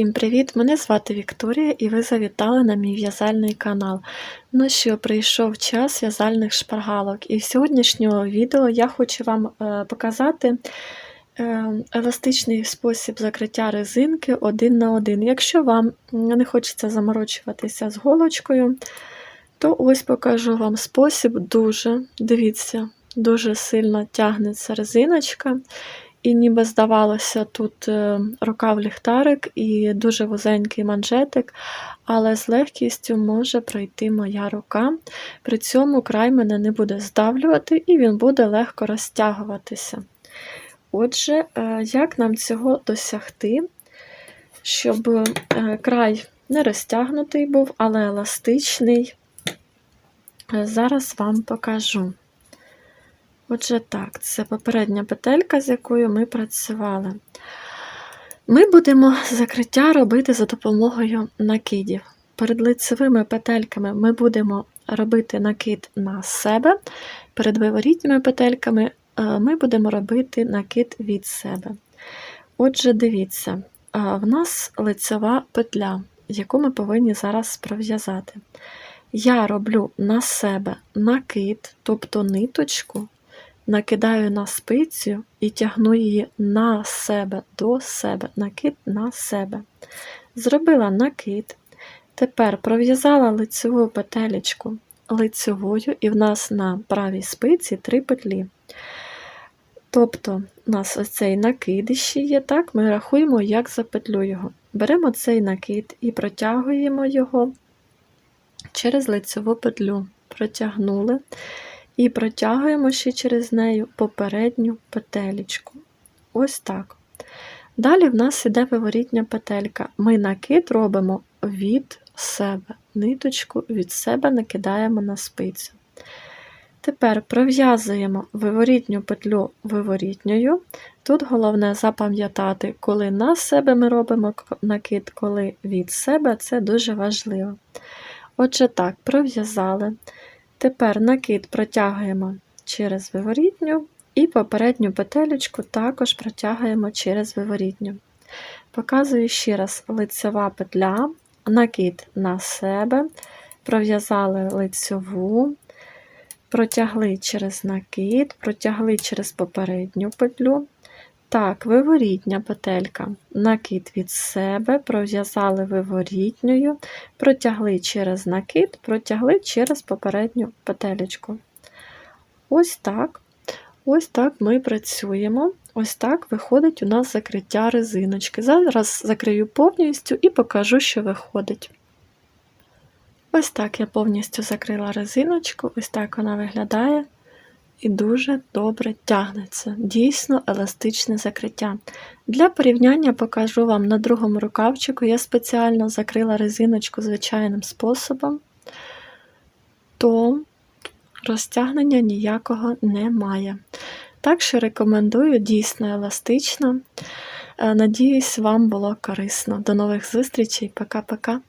Всім привіт! Мене звати Вікторія і ви завітали на мій в'язальний канал. Ну що, прийшов час в'язальних шпаргалок, і в сьогоднішнього відео я хочу вам е, показати е, еластичний спосіб закриття резинки один на один. Якщо вам не хочеться заморочуватися з голочкою, то ось покажу вам спосіб дуже, дивіться, дуже сильно тягнеться резиночка. І ніби здавалося, тут е, рукав ліхтарик і дуже вузенький манжетик, але з легкістю може пройти моя рука. При цьому край мене не буде здавлювати і він буде легко розтягуватися. Отже, е, як нам цього досягти, щоб е, край не розтягнутий був, але еластичний, зараз вам покажу. Отже, так, це попередня петелька, з якою ми працювали. Ми будемо закриття робити за допомогою накидів. Перед лицевими петельками ми будемо робити накид на себе, перед виворітніми петельками е, ми будемо робити накид від себе. Отже, дивіться, е, в нас лицева петля, яку ми повинні зараз пров'язати. Я роблю на себе накид, тобто ниточку накидаю на спицю і тягну її на себе, до себе, накид на себе. Зробила накид. Тепер пров'язала лицеву петелечку лицевою, і в нас на правій спиці три петлі. Тобто, у нас оцей накид ще є, так, ми рахуємо, як за петлю його. Беремо цей накид і протягуємо його через лицеву петлю. Протягнули і протягуємо ще через нею попередню петелечку. Ось так. Далі в нас іде виворітня петелька. Ми накид робимо від себе. Ниточку від себе накидаємо на спицю. Тепер пров'язуємо виворітню петлю виворітньою. Тут головне запам'ятати, коли на себе ми робимо накид, коли від себе це дуже важливо. Отже, так, пров'язали. Тепер накид протягуємо через виворітню і попередню петелечку також протягуємо через виворітню. Показую ще раз лицева петля, накид на себе, пров'язали лицеву, протягли через накид, протягли через попередню петлю. Так, виворітня петелька, накид від себе, пров'язали виворітньою, протягли через накид, протягли через попередню петелечку. Ось так. Ось так ми працюємо. Ось так виходить у нас закриття резиночки. Зараз закрию повністю і покажу, що виходить. Ось так я повністю закрила резиночку, ось так вона виглядає і дуже добре тягнеться. Дійсно еластичне закриття. Для порівняння покажу вам на другому рукавчику. Я спеціально закрила резиночку звичайним способом, то розтягнення ніякого немає. Так що рекомендую дійсно еластично. Е, надіюсь, вам було корисно. До нових зустрічей. Пока-пока.